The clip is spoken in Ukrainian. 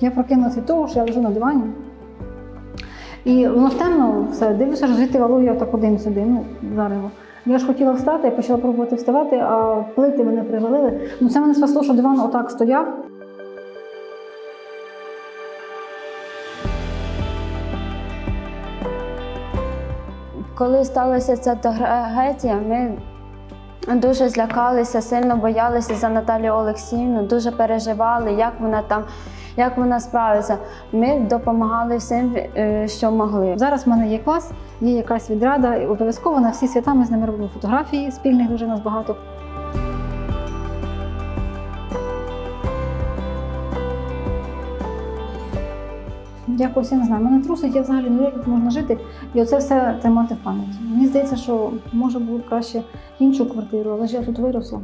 Я прокинулася від того, що я лежу на дивані. І воно ж темно, все, дивлюся, що звідти валу я так один сюди, ну, зарево. Я ж хотіла встати, я почала пробувати вставати, а плити мене привалили. Ну це мене спасло, що диван отак стояв. Коли сталася ця трагедія, ми дуже злякалися, сильно боялися за Наталію Олексіївну, дуже переживали, як вона там, як вона справиться. Ми допомагали всім, е, що могли. Зараз в мене є клас, є якась відряда, і обов'язково на всі свята ми з ними робимо фотографії спільних, дуже нас багато. Якось я не знаю, мене трусить, я взагалі не як можна жити і оце все тримати в пам'яті. Мені здається, що може було б краще іншу квартиру, але ж я тут виросла.